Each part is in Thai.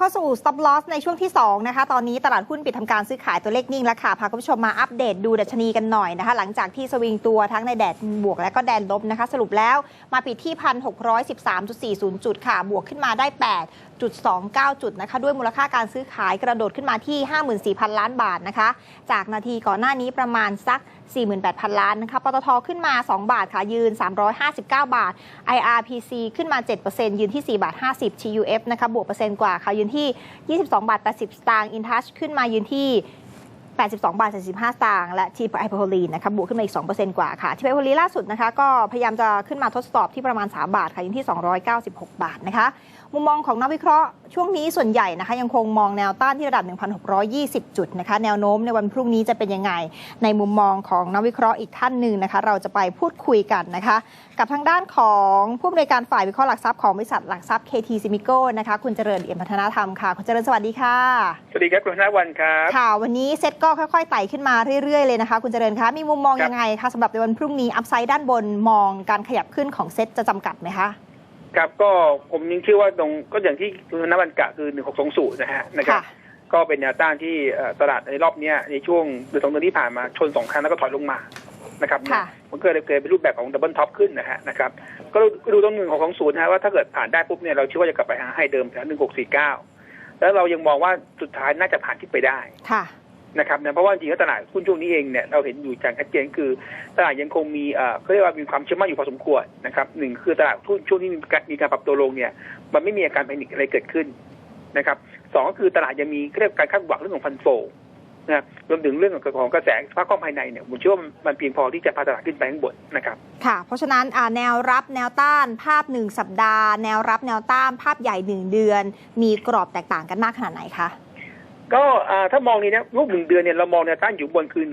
เข้าสู่ stop loss ในช่วงที่ 2 นะคะ ตอนนี้ตลาดหุ้นปิดทำการซื้อขายตัวเลขนิ่งแล้วค่ะ พาคุณผู้ชมมาอัปเดตดูดัชนีกันหน่อยนะคะ หลังจากที่สวิงตัวทั้งในแดดบวกและก็แดนลบนะคะ สรุปแล้วมาปิดที่ 1,613.40 จุดค่ะ บวกขึ้นมาได้ 8.29 จุดนะคะ ด้วยมูลค่าการซื้อขายกระโดดขึ้นมาที่ 54,000 ล้านบาทนะคะ จากนาทีก่อนหน้านี้ประมาณสัก 48,000 ล้านนะคะ ปตทขึ้นมา 2 บาทค่ะ ยืน 359 บาท IRPC ขึ้นมา 7%ยืนที่ 4 บาท 50 TUF นะคะ บวกเปอร์เซ็นต์กว่าค่ะยืนที่ 22 บาท 80 สตางค์ InTouch ขึ้นมายืนที่82 บาท 45 สตางค์ และทีไอโพลีนนะคะบวกขึ้นมาอีก 2%กว่าค่ะ ทีไอโพลีล่าสุดนะคะ ก็พยายามจะขึ้นมาทดสอบที่ประมาณ 3 บาทค่ะยืนที่ 296 บาทนะคะ มุมมองของนักวิเคราะห์ช่วงนี้ส่วนใหญ่นะคะยังคงมองแนวต้านที่ระดับ 1,620 จุดนะคะแนวโน้มในวันพรุ่งนี้จะเป็นยังไง ในมุมมองของนักวิเคราะห์อีกท่านหนึ่งนะคะ เราจะไปพูดคุยกันนะคะ กับทางด้านของผู้อำนวยการฝ่ายวิเคราะห์หลักทรัพย์ของบริษัทหลักทรัพย์ KT s i m i c o นะคะคุณเจริญเอี่ยมพัฒนาธรรมค่ะคุณเจริญสวัสดีค่ะสวัสดีครับคุณธนวันครับค่ะวันนี้เซ็ตก็ค่อยๆไต่ขึ้นมาเรื่อยๆเลยนะคะ คุณเจริญคะมีมุมมองครับยังไงคะสำหรับในวันพรุ่งนี้อัพไซด์ด้านบนมองการขยับขึ้นของเซ็ตจะจำกัดไหมคะ ครับก็ผมยังเชื่อว่าตรงก็อย่างที่คุณธนวันกะคือ1620นะฮะนะครับค่ะก็เป็นแนวต้านที่เอ่อตลาดในรอบเนี้ยในช่วงเดือนสองเดือนที่ผ่านมาชนสองครั้งแล้วก็ถอยลงมานะครับค่ะมันก็เลยเกิดเป็นรูปแบบของดับเบิลท็อปขึ้นนะฮะนะครับก็ดูตรงหนึ่งของของศูนย์นะฮะว่าถ้าเกิดผ่านได้ปุ๊บเนี่ยเราเชื่อว่าจะกลับไปหาให้เดิมแถว1649แล้วเรายังมองว่าสุดท้ายน่าจะผ่านที่ไปได้ค่ะ นะครับนะเพราะว่าจริงแล้วตลาดหุ้นช่วงนี้เองเนี่ยเราเห็นอยู่อย่างชัดเจนคือตลาดยังคงมีเอ่อเขาเรียกว่ามีความเชื่อมั่นอยู่พอสมควรนะครับหนึ่งคือตลาดหุ้นช่วงนี้มีการมีการปรับตัวลงเนี่ยมันไม่มีอาการแพนิคอะไรเกิดขึ้นนะครับสองก็คือตลาดยังมีเรียกการคาดหวังเรื่องของฟันโฟนะรวมถึงเรื่องของกระแสสภาพคล่องภายในเนี่ยผมเชื่อว่ามันเพียงพอที่จะพาตลาดขึ้นไปข้างบนนะครับค่ะ เพราะฉะนั้นแนวรับแนวต้านภาพ1สัปดาห์ แนวรับแนวต้านภาพใหญ่1เดือน มีกรอบแตกต่างกันมากขนาดไหนคะ ก็อ่าถ้ามองนี้นะรูปหนึ่งเดือนเนี่ยเรามองแนวต้านอยู่บนคือ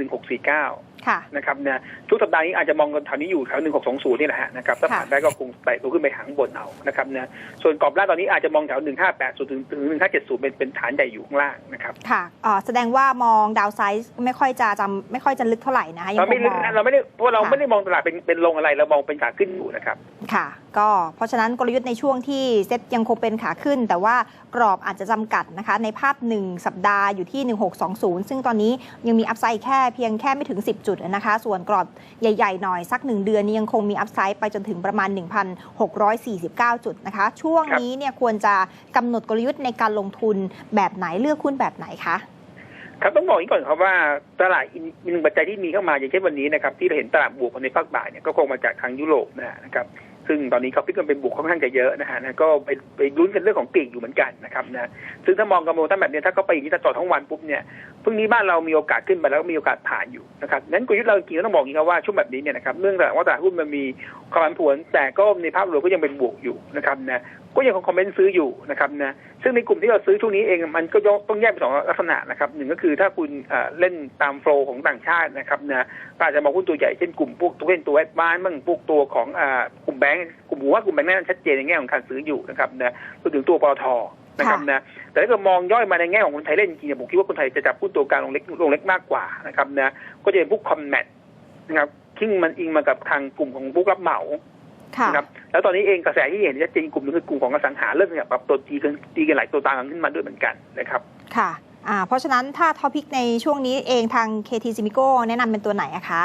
1649ค่ะนะครับนะทุกสัปดาห์นี้อาจจะมองกันแถวนี้อยู่แถวหนึ่งหกสองศูนย์นี่แหละฮะนะครับถ้าผ่านได้ก็คงไต่ตัวขึ้นไปหางบนเอานะครับนะส่วนกรอบล่างตอนนี้อาจจะมองแถวหนึ่งห้าแปดศูนย์ถึงถึงหนึ่งห้าเจ็ดศูนย์เป็นเป็นฐานใหญ่อยู่ข้างล่างนะครับค่ะอ่าแสดงว่ามองดาวไซส์ไม่ค่อยจะจำไม่ค่อยจะลึกเท่าไหร่นะคะยังเราคไม่งลึมกองนะเราไม่ได้เพราะเราค่ะไม่ได้มองตลาดเป็นเป็นลงอะไรเรามองเป็นขาขึ้นอยู่นะครับ ค่ะ ก็เพราะฉะนั้นกลยุทธ์ในช่วงที่เซ็ตยังคงเป็นขาขึ้น แต่ว่ากรอบอาจจะจำกัดนะคะ ในภาพ 1 สัปดาห์อยู่ที่ 1620 ซึ่งตอนนี้ยังมีอัพไซด์แค่เพียงแค่ไม่ถึง 10 จุดนะคะ ส่วนกรอบใหญ่ๆหน่อยสัก 1 เดือนนี้ยังคงมีอัพไซด์ไปจนถึงประมาณ 1,649 จุดนะคะ ช่วงนี้เนี่ยควรจะกำหนดกลยุทธ์ในการลงทุนแบบไหนเลือกหุ้นแบบไหนคะครับต้องบอกอย่างนี้ก่อนครับว่าตลาดอีกหนึ่งปัจจัยที่มีเข้ามาอย่างเช่นวันนี้นะครับที่เราเห็นตลาดบวกในภาคบ่ายเนี่ยก็คงมาจากทางยุโรปนะครับ ซึ่งตอนนี้เขาพิจกันเป็นบวกค่อนข้างจะเยอะนะฮะนะก็ไปไปลุ้นกันเรื่องของปีกอยู่เหมือนกันนะครับนะซึ่งถ้ามองกำมองตั้งแบบนี้ถ้าเขาไปอย่างนี้ถ้าต่อทั้งวันปุ๊บเนี่ยพรุ่งนี้บ้านเรามีโอกาสขึ้นไปแล้วก็มีโอกาสผ่านอยู่นะครับนั้นกลยุทธ์เราจริงๆต้องบอกอย่างนี้ครับว่าช่วงแบบนี้เนี่ยนะครับเนื่องจากว่าตลาดหุ้นมันมีความผันผวนแต่ก็ในภาพรวมก็ยังเป็นบวกอยู่นะครับนะก็ยังคงคอมเมนต์ซื้ออยู่นะครับนะซึ่งในกลุ่มที่เราซื้อช่วงนี้เองมันก็ยกต้องแยกเป็นสองลักษณะนะครับหนึ่งก็คือถ้าคุณเอ่อเล่นตามโฟลของต่างชาตินะครับนะก็อาจจะมองหุ้นตัวใหญ่เช่นกลุ่มพวกตัวเล่นตัวแอดวานซ์บ้างพวกตัวของอ่ากลุ่มแบงก์กลุ่มผมว่ากลุ่มแบงก์นั่นชัดเจนในแง่ของการซื้ออยู่นะครับนะรวมถึงตัวปตทนะครับนะแต่ถ้าเกิดมองย่อยมาในแง่ของคนไทยเล่นจริงๆผมคิดว่าคนไทยจะจับหุ้นตัวกลางลงเล็กลงเล็กมากกว่านะครับนะก็จะเป็นพวกคอมแมทนะครับที่มันอิงมากับทางกลุ่มของพวกรับเหมาค่ะ นะครับแล้วตอนนี้เองกระแสที่เห็นชัดเจนกลุ่มหนึงคือกลุ่มของอสังหาเริ่มเนี่ยปรับตัวตีกันตีกันหลายตัวตามกันขึ้นมาด้วยเหมือนกันนะครับค่ะอ่าเพราะฉะนั้นถ้าท็อปิกในช่วงนี้เองทาง KT s i m i c o แนะนำเป็นตัวไหนอะคะ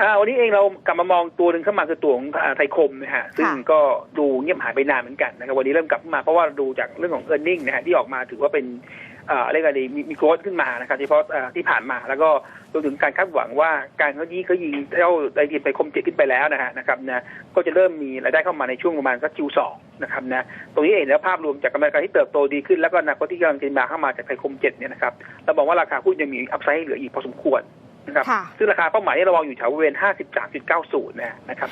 อ่าวันนี้เองเรากลับมามองตัวหนึ่งเข้ามาคือตัวของอ่าไทยคมนะฮะซึ่งก็ดูเงียบหายไปนานเหมือนกันนะครับวันนี้เริ่มกลับมาเพราะว่าดูจากเรื่องของ e a r n i n g นะฮะที่ออกมาถือว่าเป็นอ่า เรียกอะไรดีมีมีโกรธขึ้นมานะครับเฉพาะที่ผ่านมา แล้วก็รวมถึงการคาดหวังว่าการเขายี้เขายิงเจ้าไอทีไปคมเจ็ดขึ้นไปแล้วนะฮะนะครับนะก็จะเริ่มมีรายได้เข้ามาในช่วงประมาณสักคิวสองนะครับนะตรงนี้เองแล้วภาพรวมจากกำไรการที่เติบโตดีขึ้นแล้วก็นาคตที่กำลังจะมาเข้ามาจากไทยคมเจ็ดเนี่ยนะครับเราบอกว่าราคาหุ้นยังมีอัพไซด์เหลืออีกพอสมควร นะครับค่ะซึ่งราคาเป้าหมายที่เรามองอยู่แถวบริเวณ 53.90 นะนะครับ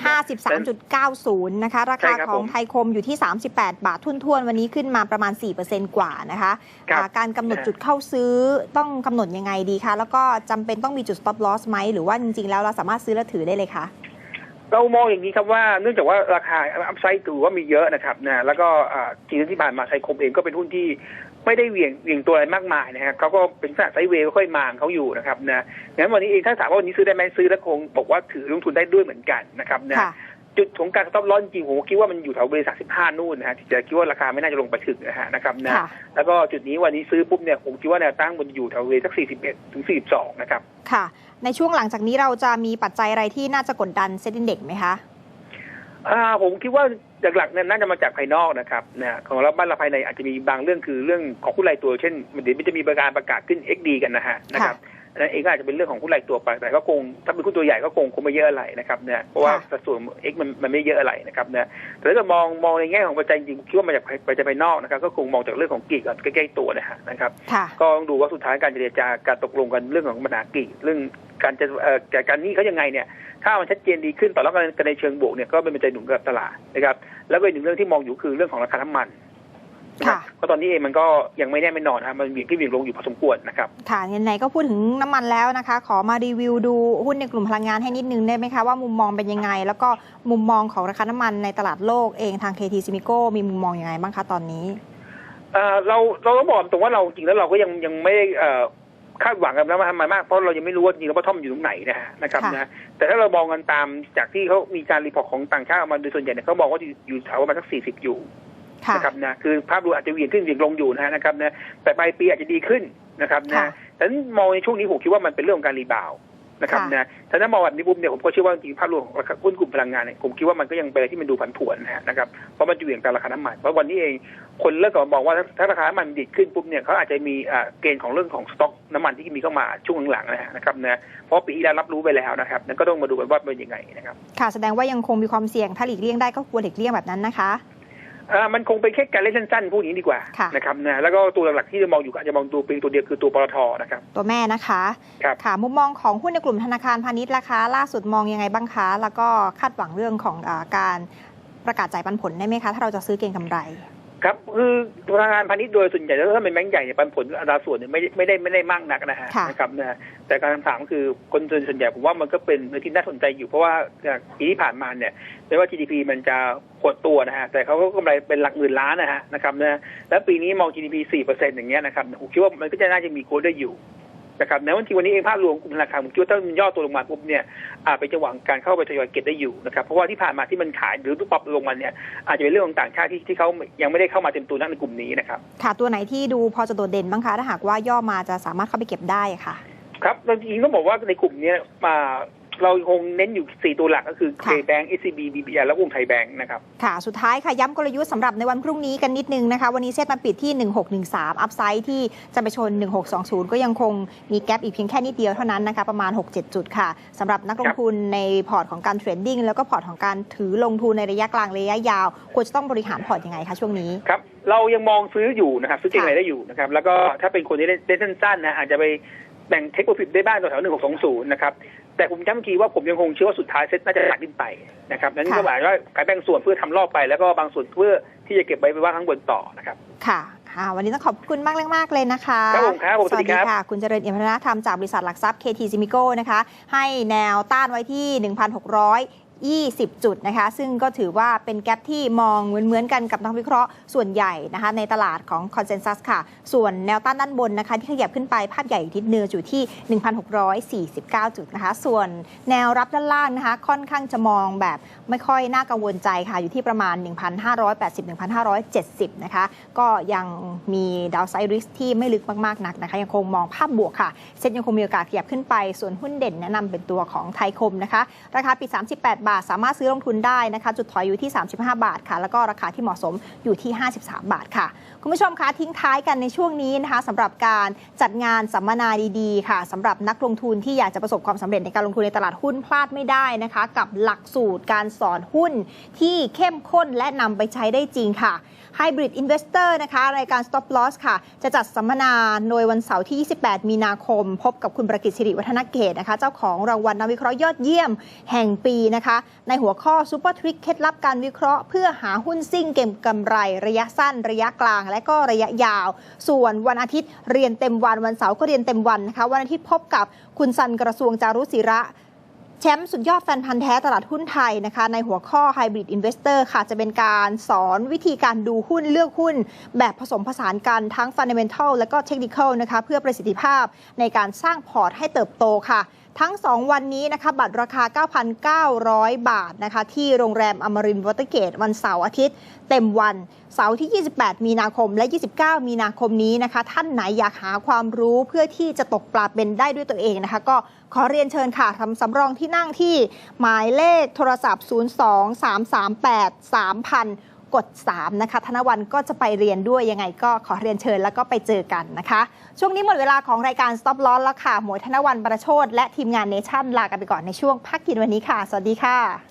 53.90 นะคะ ราใช่คาครับของผมไทยคมอยู่ที่ 38 บาททุนทวนๆ วันนี้ขึ้นมาประมาณ 4%กว่านะคะครับอ่าการกำหนดจุดเข้าซื้อต้องกำหนดยังไงดีคะ แล้วก็จำเป็นต้องมีจุด stop loss ไหม หรือว่าจริงๆ แล้วเราสามารถซื้อแล้วถือได้เลยคะเรามองอย่างนี้ครับว่าเนื่องจากว่าราคาอัพไซด์ถือว่ามีเยอะนะครับนะแล้วก็อ่าจริงๆที่ผ่านมาไทยคมเองก็เป็นหุ้นที่ ไม่ได้เหวี่ยงเหวี่ยงตัวอะไรมากมายนะฮะเขาก็เป็นลักษณะไซด์เวย์ค่อยๆมาของเขาอยู่นะครับนะงั้นวันนี้เองถ้าถามว่าวันนี้ซื้อได้ไหมซื้อแล้วคงบอกว่าถือลงทุนได้ด้วยเหมือนกันนะครับนะค่ะจุดของการสต็อปลอสจริงๆผมคิดว่ามันอยู่แถวบริษัท15นู่นนะฮะที่จะคิดว่าราคาไม่น่าจะลงไปถึงนะฮะนะครับนะค่ะแล้วก็จุดนี้วันนี้ซื้อปุ๊บเนี่ยผมคิดว่าแนวตั้งมันอยู่แถวเวสัก41ถึง42นะครับค่ะ ในช่วงหลังจากนี้เราจะมีปัจจัยอะไรที่น่าจะกดดันเซ็นดินเด็กไหมคะอ่าผมคิดว่า หลักๆเนี่ยน่าจะมาจากภายนอกนะครับนะของเราบ้านเราภายในอาจจะมีบางเรื่องคือเรื่องของผู้รายตัว เช่นเดี๋ยวมันจะมีประการประกาศขึ้น XD กันนะฮะนะครับอันนั่นเองก็อาจจะเป็นเรื่องของผู้รายตัวไปแต่ก็คงถ้าเป็นหุ้นตัวใหญ่ก็คงคงไม่เยอะอะไรนะครับเนี่ยเพราะว่าค่ะสัดส่วน X มันมันไม่เยอะอะไรนะครับเนี่ยแต่ถ้าเกิดมองมองในแง่ของปัจจัยจริงๆคิดว่ามาจากปัจจัยภายนอกนะครับก็คงมองจากเรื่องของกรีกก่อนใกล้ๆตัวนะฮะนะครับค่ะก็ต้องดูว่าสุดท้ายการเจรจาการตกลงกันเรื่องของปัญหากรีกเรื่อง การจะเอ่อจัดการหนี้เขายังไงเนี่ยถ้ามันชัดเจนดีขึ้นต่อแล้วกันในเชิงบวกเนี่ยก็เป็นปัจจัยหนุนกับตลาดนะครับ แล้วก็อีกหนึ่งเรื่องที่มองอยู่คือเรื่องของราคาน้ำมันนะครับค่ะเพราะตอนนี้เองมันก็ยังไม่แน่ไม่นอนนะครับมันเบี่ยงขึ้นเบี่ยงลงอยู่พอสมควรนะครับค่ะไหนๆก็พูดถึงน้ำมันแล้วนะคะ ขอมารีวิวดูหุ้นในกลุ่มพลังงานให้นิดนึงได้ไหมคะว่ามุมมองเป็นยังไง แล้วก็มุมมองของราคาน้ำมันในตลาดโลกเองทาง KT s i m i c o มีมุมมองยังไงบ้างคะตอนนี้เอ่อเราเราต้องบอกตรงว่าเราจริงแล้วเราก็ยังยังไม่ได้เอ่อ คาดหวังกับน้ำมันมากเพราะเรายังไม่รู้ว่าจริงแล้วว่าท่อมอยู่ตรงไหนนะฮะนะครับค่ะนะแต่ถ้าเรามองกันตามจากที่เขามีการรีพอร์ตของต่างชาติออกมาโดยส่วนใหญ่เนี่ยเขาบอกว่าอยู่อยู่แถวประมาณสักสี่สิบอยู่ค่ะนะครับนะคือภาพรวมอาจจะเหวี่ยงขึ้นเหวี่ยงลงอยู่นะฮะนะครับนะแต่ปลายปีอาจจะดีขึ้นนะครับค่ะนะแต่ฉะนั้นมองในช่วงนี้ผมคิดว่ามันเป็นเรื่องของการรีบาวด์ นะครับค่ะนะแต่ถ้ามองแบบนี้ปุ๊บเนี่ยผมก็เชื่อว่าจริงๆภาพรวมของราคาหุ้นกลุ่มพลังงานเนี่ยผมคิดว่ามันก็ยังเป็นอะไรที่มันดูผันผวนนะฮะนะครับเพราะมันจะเหวี่ยงตามราคาน้ำมันเพราะวันนี้เองคนเริ่มกลับมามองว่าถ้าถ้าราคาน้ำมันดีดขึ้นปุ๊บเนี่ยเขาอาจจะมีอ่าเกณฑ์ของเรื่องของสต็อกน้ำมันที่มีเข้ามาช่วงหลังๆนะฮะนะครับนะเพราะปีที่แล้วรับรู้ไปแล้วนะครับนั้นก็ต้องมาดูกันว่าเป็นยังไงนะครับค่ะแสดงว่ายังคงมีความเสี่ยงถ้าหลีกเลี่ยงได้ก็ควรหลีกเลี่ยงแบบนั้นนะคะอ่า มันคงเป็นแค่การเล่นสั้นๆพวกนี้ดีกว่าค่ะนะครับนะแล้วก็ตัวหลักๆที่จะมองอยู่ก็อาจจะมองตัวเป็นตัวเดียวคือตัวปตทนะครับตัวแม่นะคะครับค่ะมุมมองของหุ้นในกลุ่มธนาคารพาณิชย์ราคาล่าสุดมองยังไงบ้างคะ แล้วก็คาดหวังเรื่องของอาการประกาศจ่ายปันผลได้ไหมคะ ถ้าเราจะซื้อเก็งกำไร ครับคือธนาคารพาณิชย์โดยส่วนใหญ่แล้วถ้าเป็นแบงก์ใหญ่เนี่ยปันผลอัตราส่วนเนี่ยไม่ได้ไม่ได้ไม่ได้มากนักนะฮะค่ะนะครับนะแต่การคำถามคือคนส่วนใหญ่ผมว่ามันก็เป็นเรื่องที่น่าสนใจอยู่เพราะว่าจากปีที่ผ่านมาเนี่ยไม่ว่า GDP มันจะหดตัวนะฮะแต่เขาก็กำไรเป็นหลักหมื่นล้านนะฮะนะครับนะแล้วปีนี้มอง GDP 4%อย่างเงี้ยนะครับผมคิดว่ามันก็จะน่าจะมีโค้ดได้อยู่ นะครับในวันที่วันนี้เองภาพรวมกลุ่มธนาคารผมคิดว่าถ้ามันย่อตัวลงมาปุ๊บเนี่ยอาจเป็นจังหวะการเข้าไปทยอยเก็บได้อยู่นะครับเพราะว่าที่ผ่านมาที่มันขายหรือปรับลงมาเนี่ยอาจจะเป็นเรื่องของต่างชาติที่ที่เขายังไม่ได้เข้ามาเต็มตัวนักในกลุ่มนี้นะครับค่ะตัวไหนที่ดูพอจะโดดเด่นบ้างคะถ้าหากว่าย่อมาจะสามารถเข้าไปเก็บได้ค่ะครับจริงๆต้องบอกว่าในกลุ่มเนี้ยมา เราคงเน้นอยู่ 4 ตัวหลักก็คือค่ะ K-Bank SCB BBR และกรุงไทยแบงค์นะครับค่ะ สุดท้ายค่ะ ย้ำกลยุทธ์สำหรับในวันพรุ่งนี้กันนิดนึงนะคะ วันนี้เซ็ตมาปิดที่ 1613 อัพไซด์ที่จะไปชน 1620 ก็ยังคงมีแกลบอีกเพียงแค่นิดเดียวเท่านั้นนะคะประมาณ 6-7 จุดค่ะสำหรับนักลงทุนในพอร์ตของการเทรดดิ้งแล้วก็พอร์ตของการถือลงทุนในระยะกลางระยะยาว ควรจะต้องบริหารพอร์ตยังไงคะช่วงนี้ครับเรายังมองซื้ออยู่นะครับซื้อเก็งค่ะอะไรได้อยู่นะครับแล้วก็ถ้าเป็นคนที่เล่นเล่นสั้นๆนะอาจจะไป แบ่งเทคโปรฟิตได้บ้างแถวๆ1620นะครับแต่ผมย้ำอีกทีว่าผมยังคงเชื่อว่าสุดท้ายเซ็ตน่าจะหนักขึ้นไปนะครับนั่นก็หมายว่าการแบ่งส่วนเพื่อทำรอบไป แล้วก็บางส่วนเพื่อที่จะเก็บไว้ไปว่าข้างบนต่อนะครับค่ะค่ะวันนี้ต้องขอบคุณมากมากๆเลยนะคะครับผมครับผมสวัสดีครับค่ะ คุณเจริญเอี่ยมพัฒนาธรรมจากบริษัทหลักทรัพย์ KT s i m i c o นะคะ ให้แนวต้านไว้ที่ 20 จุดนะคะ ซึ่งก็ถือว่าเป็นแกลบที่มองเหมือนๆกันกับนักวิเคราะห์ส่วนใหญ่นะคะในตลาดของ Consensus ค่ะ ส่วนแนวต้านด้านบนนะคะ ที่ขยับขึ้นไปภาพใหญ่ทิศเนืออยู่ที่ 1,649 จุดนะคะ ส่วนแนวรับด้านล่างนะคะ ค่อนข้างจะมองแบบไม่ค่อยน่ากังวลใจค่ะ อยู่ที่ประมาณ 1,580-1,570 นะคะ ก็ยังมีดาวไซริสที่ไม่ลึกมากๆนักนะคะ ยังคงมองภาพบวกค่ะ เซ็ตยังคงมีโอกาสขยับขึ้นไป ส่วนหุ้นเด่นแนะนำเป็นตัวของไทยคมนะคะ ราคาปิด 38บาทสามารถซื้อลงทุนได้นะคะ จุดถอยอยู่ที่ 35 บาทค่ะ แล้วก็ราคาที่เหมาะสมอยู่ที่ 53 บาทค่ะ คุณผู้ชมคะทิ้งท้ายกันในช่วงนี้นะคะสำหรับการจัดงานสัมมนาดีๆ ค่ะสำหรับนักลงทุนที่อยากจะประสบความสำเร็จในการลงทุนในตลาดหุ้นพลาดไม่ได้นะคะ กับหลักสูตรการสอนหุ้นที่เข้มข้นและนำไปใช้ได้จริงค่ะ Hybrid Investor นะคะรายการ Stop Loss ค่ะ จะจัดสัมมนาโดยวันเสาร์ที่ 28 มีนาคม พบกับคุณประกิตสิริวัฒนเกตนะคะ เจ้าของรางวัลนักวิเคราะห์ยอดเยี่ยมแห่งปีนะคะในหัวข้อ Super Trick เคล็ดลับการวิเคราะห์ เพื่อหาหุ้นซิ่งเก็งกำไร ระยะสั้น ระยะกลาง และก็ระยะยาว ส่วนวันอาทิตย์เรียนเต็มวันวันเสาร์ก็เรียนเต็มวันนะคะวันอาทิตย์พบกับคุณซันกระทรวงจารุศิระแชมป์สุดยอดแฟนพันธ์แท้ตลาดหุ้นไทยนะคะในหัวข้อ Hybrid Investor ค่ะจะเป็นการสอนวิธีการดูหุ้นเลือกหุ้น แบบผสมผสานกันทั้ง Fundamental และก็ Technical นะคะเพื่อประสิทธิภาพในการสร้างพอร์ตให้เติบโตค่ะ ทั้ง 2 วันนี้นะคะบัตรราคา 9,900 บาทนะคะที่โรงแรมอมรินวอเตอร์เกตวันเสาร์อาทิตย์ เต็มวันเสาร์ที่ 28 มีนาคมและ 29 มีนาคมนี้นะคะ ท่านไหนอยากหาความรู้เพื่อที่จะตกปลาเป็นได้ด้วยตัวเองนะคะ ก็ขอเรียนเชิญค่ะทำสำรองที่นั่งที่หมายเลขโทรศัพท์ 02 338 3000 กด 3 นะคะ ธนวันก็จะไปเรียนด้วยยังไงก็ขอเรียนเชิญแล้วก็ไปเจอกันนะคะ ช่วงนี้หมดเวลาของรายการ Stop Loss แล้วค่ะ หมวยธนวันประโชดและทีมงานเนชั่นลากันไปก่อนในช่วงพักกินวันนี้ค่ะ สวัสดีค่ะ